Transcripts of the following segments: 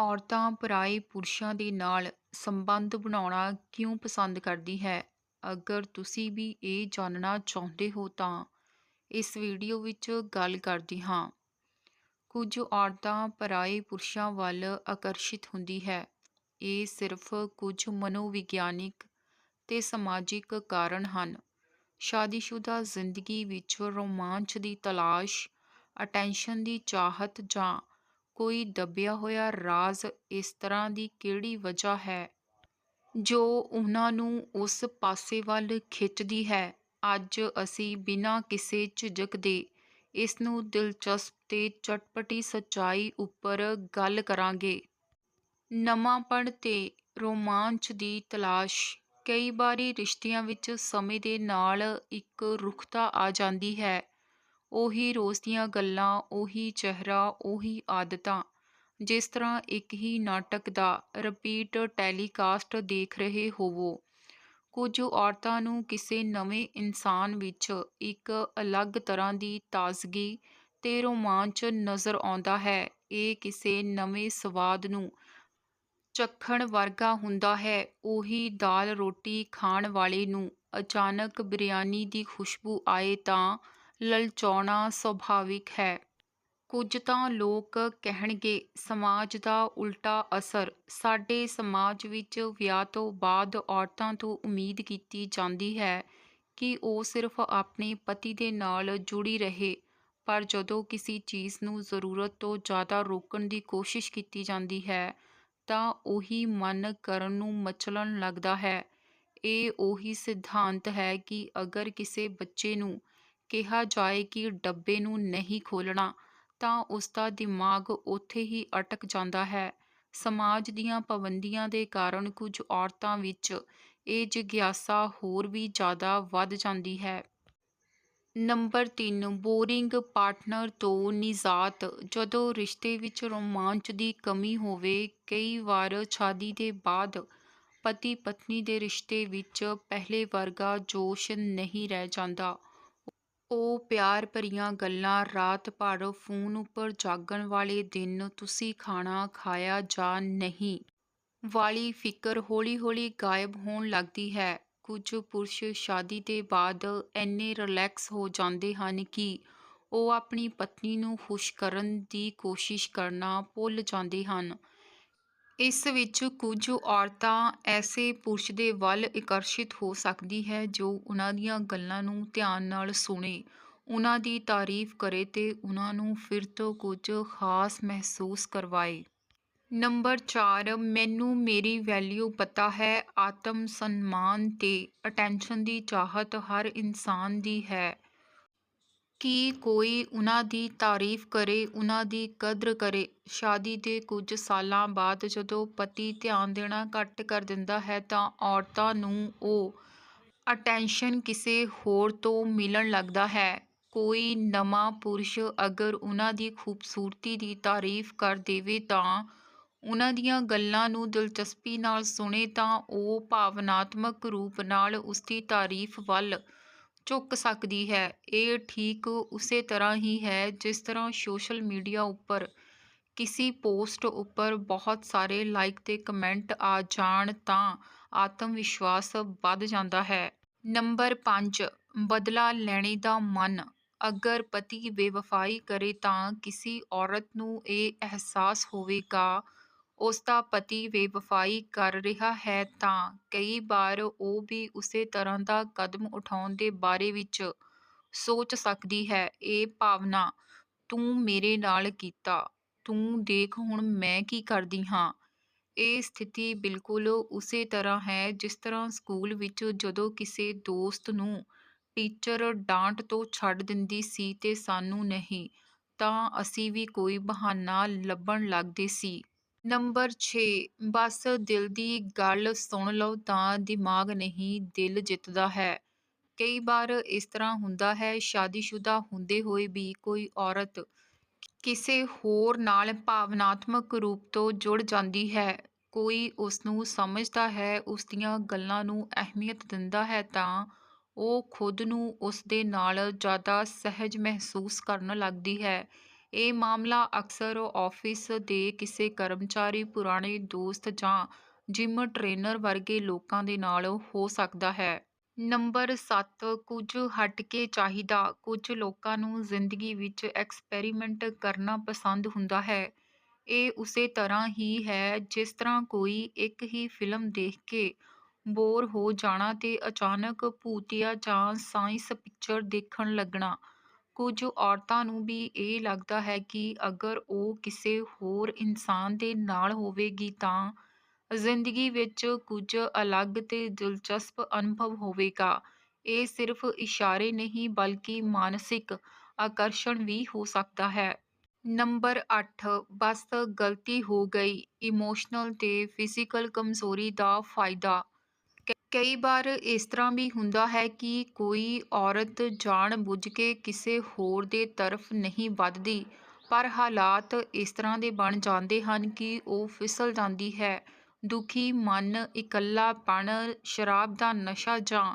ਔਰਤਾਂ ਪਰਾਏ ਪੁਰਸ਼ਾਂ ਦੇ ਨਾਲ ਸੰਬੰਧ ਬਣਾਉਣਾ ਕਿਉਂ ਪਸੰਦ ਕਰਦੀ ਹੈ? ਅਗਰ ਤੁਸੀਂ ਵੀ ਇਹ ਜਾਣਨਾ ਚਾਹੁੰਦੇ ਹੋ ਤਾਂ ਇਸ ਵੀਡੀਓ ਵਿੱਚ ਗੱਲ ਕਰਦੀ ਹਾਂ। ਕੁਝ ਔਰਤਾਂ ਪਰਾਏ ਪੁਰਸ਼ਾਂ ਵੱਲ ਆਕਰਸ਼ਿਤ ਹੁੰਦੀ ਹੈ। ਇਹ ਸਿਰਫ ਕੁਝ ਮਨੋਵਿਗਿਆਨਿਕ ਤੇ ਸਮਾਜਿਕ ਕਾਰਨ ਹਨ। ਸ਼ਾਦੀशुदा ਜ਼ਿੰਦਗੀ ਵਿੱਚ ਰੋਮਾਂਚ ਦੀ ਤਲਾਸ਼ ਅਟੈਂਸ਼ਨ ਦੀ ਚਾਹਤ ਜਾਂ ਕੋਈ ਦੱਬਿਆ ਹੋਇਆ ਰਾਜ਼ ਇਸ ਤਰ੍ਹਾਂ ਦੀ ਕਿਹੜੀ ਵਜ੍ਹਾ ਹੈ? ਜੋ ਉਹਨਾਂ ਨੂੰ ਉਸ ਪਾਸੇ ਵੱਲ ਖਿੱਚਦੀ ਹੈ। ਅੱਜ ਅਸੀਂ ਬਿਨਾਂ ਕਿਸੇ ਝਿਜਕ ਦੇ ਇਸ ਨੂੰ ਦਿਲਚਸਪ ਤੇ ਚਟਪਟੀ ਸੱਚਾਈ ਉੱਪਰ ਗੱਲ ਕਰਾਂਗੇ। ਨਵਾਂਪਣ ਤੇ ਰੋਮਾਂਚ ਦੀ ਤਲਾਸ਼ ਕਈ ਵਾਰੀ ਰਿਸ਼ਤਿਆਂ ਵਿੱਚ ਸਮੇਂ ਦੇ ਨਾਲ ਇੱਕ ਰੁਖਤਾ ਆ ਜਾਂਦੀ ਹੈ। ਉਹੀ ਰੋਜ਼ ਦੀਆਂ ਗੱਲਾਂ, ਉਹੀ ਚਿਹਰਾ, ਉਹੀ ਆਦਤਾਂ। ਜਿਸ ਤਰ੍ਹਾਂ ਇੱਕ ਹੀ ਨਾਟਕ ਦਾ ਰਿਪੀਟ ਟੈਲੀਕਾਸਟ ਦੇਖ ਰਹੇ ਹੋਵੋ। ਕੁਝ ਔਰਤਾਂ ਨੂੰ ਕਿਸੇ ਨਵੇਂ ਇਨਸਾਨ ਵਿੱਚ ਇੱਕ ਅਲੱਗ ਤਰ੍ਹਾਂ ਦੀ ਤਾਜ਼ਗੀ ਤੇ ਰੋਮਾਂਚ ਨਜ਼ਰ ਆਉਂਦਾ ਹੈ। ਇਹ ਕਿਸੇ ਨਵੇਂ ਸਵਾਦ ਨੂੰ ਚੱਖਣ ਵਰਗਾ ਹੁੰਦਾ ਹੈ। ਉਹੀ ਦਾਲ ਰੋਟੀ ਖਾਣ ਵਾਲੇ ਨੂੰ ਅਚਾਨਕ ਬਿਰਿਆਨੀ ਦੀ ਖੁਸ਼ਬੂ ਆਏ ਤਾਂ ਲਲਚਾਉਣਾ ਸੁਭਾਵਿਕ ਹੈ। ਕੁਝ ਤਾਂ ਲੋਕ ਕਹਿਣਗੇ, ਸਮਾਜ ਦਾ ਉਲਟਾ ਅਸਰ। ਸਾਡੇ ਸਮਾਜ ਵਿੱਚ ਵਿਆਹ ਤੋਂ ਬਾਅਦ ਔਰਤਾਂ ਤੋਂ ਉਮੀਦ ਕੀਤੀ ਜਾਂਦੀ ਹੈ ਕਿ ਉਹ ਸਿਰਫ ਆਪਣੇ ਪਤੀ ਦੇ ਨਾਲ ਜੁੜੀ ਰਹੇ, ਪਰ ਜਦੋਂ ਕਿਸੇ ਚੀਜ਼ ਨੂੰ ਜ਼ਰੂਰਤ ਤੋਂ ਜ਼ਿਆਦਾ ਰੋਕਣ ਦੀ ਕੋਸ਼ਿਸ਼ ਕੀਤੀ ਜਾਂਦੀ ਹੈ, ਤਾਂ ਉਹੀ ਮਨ ਕਰਨ ਨੂੰ ਮਚਲਣ ਲੱਗਦਾ ਹੈ। ਇਹ ਉਹੀ ਸਿਧਾਂਤ ਹੈ ਕਿ ਅਗਰ ਕਿਸੇ ਬੱਚੇ ਨੂੰ ਕਿਹਾ ਜਾਏ ਕਿ ਡੱਬੇ ਨੂੰ ਨਹੀਂ ਖੋਲ੍ਹਣਾ, ਤਾਂ ਉਸ ਦਾ ਦਿਮਾਗ ਉੱਥੇ ਹੀ ਅਟਕ ਜਾਂਦਾ ਹੈ। ਸਮਾਜ ਦੀਆਂ ਪਾਬੰਦੀਆਂ ਦੇ ਕਾਰਨ ਕੁਝ ਔਰਤਾਂ ਵਿੱਚ ਇਹ ਜਿਗਿਆਸਾ ਹੋਰ ਵੀ ਜ਼ਿਆਦਾ ਵੱਧ ਜਾਂਦੀ ਹੈ। ਨੰਬਰ 3 ਬੋਰਿੰਗ ਪਾਰਟਨਰ ਤੋਂ ਨਿਜਾਤ। ਜਦੋਂ ਰਿਸ਼ਤੇ ਵਿੱਚ ਰੋਮਾਂਚ ਦੀ ਕਮੀ ਹੋਵੇ, ਕਈ ਵਾਰ ਸ਼ਾਦੀ ਦੇ ਬਾਅਦ ਪਤੀ ਪਤਨੀ ਦੇ ਰਿਸ਼ਤੇ ਵਿੱਚ ਪਹਿਲੇ ਵਰਗਾ ਜੋਸ਼ ਨਹੀਂ ਰਹਿ ਜਾਂਦਾ। ਉਹ ਪਿਆਰ ਭਰੀਆਂ ਗੱਲਾਂ ਰਾਤ ਭਰ ਫੋਨ ਉੱਪਰ ਜਾਗਣ ਵਾਲੇ ਦਿਨ ਤੁਸੀਂ ਖਾਣਾ ਖਾਇਆ ਜਾਂ ਨਹੀਂ? ਵਾਲੀ ਫਿਕਰ ਹੌਲੀ-ਹੌਲੀ ਗਾਇਬ ਹੋਣ ਲੱਗਦੀ ਹੈ। ਕੁਝ ਪੁਰਸ਼ ਸ਼ਾਦੀ ਦੇ ਬਾਅਦ ਇੰਨੇ ਰਿਲੈਕਸ ਹੋ ਜਾਂਦੇ ਹਨ ਕਿ ਉਹ ਆਪਣੀ ਪਤਨੀ ਨੂੰ ਖੁਸ਼ ਕਰਨ ਦੀ ਕੋਸ਼ਿਸ਼ ਕਰਨਾ ਭੁੱਲ ਜਾਂਦੇ ਹਨ। ਇਸ ਵਿੱਚ ਕੁਝ ਔਰਤਾਂ ਐਸੇ ਪੁਰਸ਼ ਦੇ ਵੱਲ ਆਕਰਸ਼ਿਤ ਹੋ ਸਕਦੀ ਹੈ ਜੋ ਉਹਨਾਂ ਦੀਆਂ ਗੱਲਾਂ ਨੂੰ ਧਿਆਨ ਨਾਲ ਸੁਣੇ, ਉਹਨਾਂ ਦੀ ਤਾਰੀਫ ਕਰੇ ਤੇ ਉਹਨਾਂ ਨੂੰ ਫਿਰ ਤੋਂ ਕੁਝ ਖਾਸ ਮਹਿਸੂਸ ਕਰਵਾਏ। ਨੰਬਰ 4 ਮੈਨੂੰ ਮੇਰੀ ਵੈਲਿਊ ਪਤਾ ਹੈ, ਆਤਮ ਸਨਮਾਨ ਤੇ ਅਟੈਂਸ਼ਨ ਦੀ ਚਾਹਤ ਹਰ ਇਨਸਾਨ ਦੀ ਹੈ। ਕਿ ਕੋਈ ਉਹਨਾਂ ਦੀ ਤਾਰੀਫ ਕਰੇ, ਉਹਨਾਂ ਦੀ ਕਦਰ ਕਰੇ। ਸ਼ਾਦੀ ਦੇ ਕੁਝ ਸਾਲਾਂ ਬਾਅਦ ਜਦੋਂ ਪਤੀ ਧਿਆਨ ਦੇਣਾ ਘੱਟ ਕਰ ਦਿੰਦਾ ਹੈ ਤਾਂ ਔਰਤਾਂ ਨੂੰ ਉਹ ਅਟੈਂਸ਼ਨ ਕਿਸੇ ਹੋਰ ਤੋਂ ਮਿਲਣ ਲੱਗਦਾ ਹੈ। ਕੋਈ ਨਵਾਂ ਪੁਰਸ਼ ਅਗਰ ਉਹਨਾਂ ਦੀ ਖੂਬਸੂਰਤੀ ਦੀ ਤਾਰੀਫ ਕਰ ਦੇਵੇ ਤਾਂ ਉਹਨਾਂ ਦੀਆਂ ਗੱਲਾਂ ਨੂੰ ਦਿਲਚਸਪੀ ਨਾਲ ਸੁਣੇ ਤਾਂ ਉਹ ਭਾਵਨਾਤਮਕ ਰੂਪ ਨਾਲ ਉਸਦੀ ਤਾਰੀਫ ਵੱਲ ਝੁਕ ਸਕਦੀ ਹੈ। ਇਹ ਠੀਕ ਉਸੇ ਤਰ੍ਹਾਂ ਹੀ ਹੈ ਜਿਸ ਤਰ੍ਹਾਂ ਸੋਸ਼ਲ ਮੀਡੀਆ ਉੱਪਰ ਕਿਸੇ ਪੋਸਟ ਉੱਪਰ ਬਹੁਤ ਸਾਰੇ ਲਾਈਕ ਤੇ ਕਮੈਂਟ ਆ ਜਾਣ ਤਾਂ ਆਤਮ ਵਿਸ਼ਵਾਸ ਵੱਧ ਜਾਂਦਾ ਹੈ। ਨੰਬਰ 5 ਬਦਲਾ ਲੈਣੇ ਦਾ ਮਨ। ਅਗਰ ਪਤੀ ਬੇਵਫਾਈ ਕਰੇ ਤਾਂ ਕਿਸੇ ਔਰਤ ਨੂੰ ਇਹ ਅਹਿਸਾਸ ਹੋਵੇਗਾ ਉਸ ਦਾ ਪਤੀ ਬੇਵਫਾਈ ਕਰ ਰਿਹਾ ਹੈ ਤਾਂ ਕਈ ਵਾਰ ਉਹ ਵੀ ਉਸੇ ਤਰ੍ਹਾਂ ਦਾ ਕਦਮ ਉਠਾਉਣ ਦੇ ਬਾਰੇ ਵਿੱਚ ਸੋਚ ਸਕਦੀ ਹੈ। ਇਹ ਭਾਵਨਾ ਤੂੰ ਮੇਰੇ ਨਾਲ ਕੀਤਾ। ਤੂੰ ਦੇਖ ਹੁਣ ਮੈਂ ਕੀ ਕਰਦੀ ਹਾਂ। ਇਹ ਸਥਿਤੀ ਬਿਲਕੁਲ ਉਸੇ ਤਰ੍ਹਾਂ ਹੈ ਜਿਸ ਤਰ੍ਹਾਂ ਸਕੂਲ ਵਿੱਚ ਜਦੋਂ ਕਿਸੇ ਦੋਸਤ ਨੂੰ ਟੀਚਰ ਡਾਂਟ ਤੋਂ ਛੱਡ ਦਿੰਦੀ ਸੀ ਤੇ ਸਾਨੂੰ ਨਹੀਂ, ਤਾਂ ਅਸੀਂ ਵੀ ਕੋਈ ਬਹਾਨਾ ਲੱਭਣ ਲੱਗਦੇ ਸੀ। ਨੰਬਰ 6 ਬਸ ਦਿਲ ਦੀ ਗੱਲ ਸੁਣ ਲਓ ਤਾਂ ਦਿਮਾਗ ਨਹੀਂ ਦਿਲ ਜਿੱਤਦਾ ਹੈ। ਕਈ ਵਾਰ ਇਸ ਤਰ੍ਹਾਂ ਹੁੰਦਾ ਹੈ, ਸ਼ਾਦੀशुदा ਹੁੰਦੇ ਹੋਏ ਵੀ ਕੋਈ ਔਰਤ ਕਿਸੇ ਹੋਰ ਨਾਲ ਭਾਵਨਾਤਮਕ ਰੂਪ ਤੋਂ ਜੁੜ ਜਾਂਦੀ ਹੈ। ਕੋਈ ਉਸ ਨੂੰ ਸਮਝਦਾ ਹੈ ਉਸ ਦੀਆਂ ਗੱਲਾਂ ਨੂੰ ਅਹਿਮੀਅਤ ਦਿੰਦਾ ਹੈ ਤਾਂ ਉਹ ਖੁਦ ਨੂੰ ਉਸ ਦੇ ਨਾਲ ਜ਼ਿਆਦਾ ਸਹਿਜ ਮਹਿਸੂਸ ਕਰਨ ਲੱਗਦੀ ਹੈ। ਇਹ ਮਾਮਲਾ ਅਕਸਰ ਆਫਿਸ ਦੇ ਕਿਸੇ ਕਰਮਚਾਰੀ, ਪੁਰਾਣੇ ਦੋਸਤ ਜਾਂ ਜਿਮ ਟ੍ਰੇਨਰ ਵਰਗੇ ਲੋਕਾਂ ਦੇ ਨਾਲ ਹੋ ਸਕਦਾ ਹੈ। ਨੰਬਰ ਸੱਤ ਕੁਝ ਹਟ ਕੇ ਚਾਹੀਦਾ ਕੁਝ ਲੋਕਾਂ ਨੂੰ ਜ਼ਿੰਦਗੀ ਵਿੱਚ ਐਕਸਪੈਰੀਮੈਂਟ ਕਰਨਾ ਪਸੰਦ ਹੁੰਦਾ ਹੈ। ਇਹ ਉਸੇ ਤਰ੍ਹਾਂ ਹੀ ਹੈ ਜਿਸ ਤਰ੍ਹਾਂ ਕੋਈ ਇੱਕ ਹੀ ਫਿਲਮ ਦੇਖ ਕੇ ਬੋਰ ਹੋ ਜਾਣਾ ਤੇ ਅਚਾਨਕ ਭੂਤੀਆ ਜਾਂ ਸਾਇੰਸ ਪਿਕਚਰ ਦੇਖਣ ਲੱਗਣਾ। ਕੁਝ ਔਰਤਾਂ ਨੂੰ ਵੀ ਇਹ ਲੱਗਦਾ ਹੈ ਕਿ ਅਗਰ ਉਹ ਕਿਸੇ ਹੋਰ ਇਨਸਾਨ ਦੇ ਨਾਲ ਹੋਵੇਗੀ ਤਾਂ ਜ਼ਿੰਦਗੀ ਵਿੱਚ ਕੁਝ ਅਲੱਗ ਤੇ ਦਿਲਚਸਪ ਅਨੁਭਵ ਹੋਵੇਗਾ। ਇਹ ਸਿਰਫ ਇਸ਼ਾਰੇ ਨਹੀਂ, ਬਲਕਿ ਮਾਨਸਿਕ ਆਕਰਸ਼ਣ ਵੀ ਹੋ ਸਕਦਾ ਹੈ। ਨੰਬਰ ਅੱਠ, ਬਸ ਗਲਤੀ ਹੋ ਗਈ ਇਮੋਸ਼ਨਲ ਤੇ ਫਿਜ਼ੀਕਲ ਕਮਜ਼ੋਰੀ ਦਾ ਫਾਇਦਾ ਕਈ ਵਾਰ ਇਸ ਤਰ੍ਹਾਂ ਵੀ ਹੁੰਦਾ ਹੈ ਕਿ ਕੋਈ ਔਰਤ ਜਾਣ ਬੁੱਝ ਕੇ ਕਿਸੇ ਹੋਰ ਦੇ ਤਰਫ ਨਹੀਂ ਵੱਧਦੀ ਪਰ ਹਾਲਾਤ ਇਸ ਤਰ੍ਹਾਂ ਦੇ ਬਣ ਜਾਂਦੇ ਹਨ ਕਿ ਉਹ ਫਿਸਲ ਜਾਂਦੀ ਹੈ। ਦੁਖੀ ਮਨ, ਇਕੱਲਾਪਣ, ਸ਼ਰਾਬ ਦਾ ਨਸ਼ਾ ਜਾਂ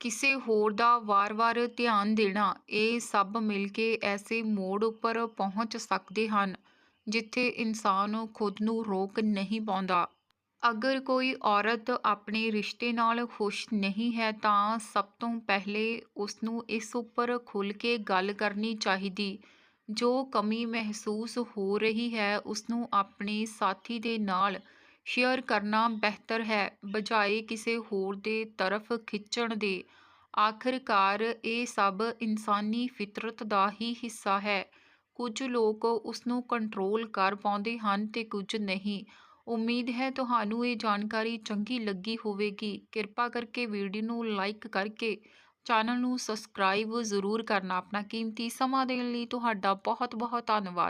ਕਿਸੇ ਹੋਰ ਦਾ ਵਾਰ-ਵਾਰ ਧਿਆਨ ਦੇਣਾ, ਇਹ ਸਭ ਮਿਲ ਕੇ ਐਸੇ ਮੋੜ ਉੱਪਰ ਪਹੁੰਚ ਸਕਦੇ ਹਨ ਜਿੱਥੇ ਇਨਸਾਨ ਖੁਦ ਨੂੰ ਰੋਕ ਨਹੀਂ ਪਾਉਂਦਾ। ਅਗਰ ਕੋਈ ਔਰਤ ਆਪਣੇ ਰਿਸ਼ਤੇ ਨਾਲ ਖੁਸ਼ ਨਹੀਂ ਹੈ, ਤਾਂ ਸਭ ਤੋਂ ਪਹਿਲੇ ਉਸਨੂੰ ਇਸ ਉੱਪਰ ਖੁੱਲ੍ਹ ਕੇ ਗੱਲ ਕਰਨੀ ਚਾਹੀਦੀ। ਜੋ ਕਮੀ ਮਹਿਸੂਸ ਹੋ ਰਹੀ ਹੈ, ਉਸਨੂੰ ਆਪਣੇ ਸਾਥੀ ਦੇ ਨਾਲ ਸ਼ੇਅਰ ਕਰਨਾ ਬਿਹਤਰ ਹੈ, ਬਜਾਏ ਕਿਸੇ ਹੋਰ ਦੇ ਤਰਫ ਖਿੱਚਣ ਦੇ। ਆਖਿਰਕਾਰ, ਇਹ ਸਭ ਇਨਸਾਨੀ ਫਿਤਰਤ ਦਾ ਹੀ ਹਿੱਸਾ ਹੈ। ਕੁਝ ਲੋਕ ਉਸਨੂੰ ਕੰਟਰੋਲ ਕਰ ਪਾਉਂਦੇ ਹਨ ਤੇ ਕੁਝ ਨਹੀਂ। ਉਮੀਦ ਹੈ ਤੁਹਾਨੂੰ ਇਹ ਜਾਣਕਾਰੀ ਚੰਗੀ ਲੱਗੀ ਹੋਵੇਗੀ। ਕਿਰਪਾ ਕਰਕੇ ਵੀਡੀਓ ਨੂੰ ਲਾਈਕ ਕਰਕੇ ਚੈਨਲ ਨੂੰ ਸਬਸਕ੍ਰਾਈਬ ਜ਼ਰੂਰ ਕਰਨਾ। ਆਪਣਾ ਕੀਮਤੀ ਸਮਾਂ ਦੇਣ ਲਈ ਤੁਹਾਡਾ ਬਹੁਤ ਬਹੁਤ ਧੰਨਵਾਦ।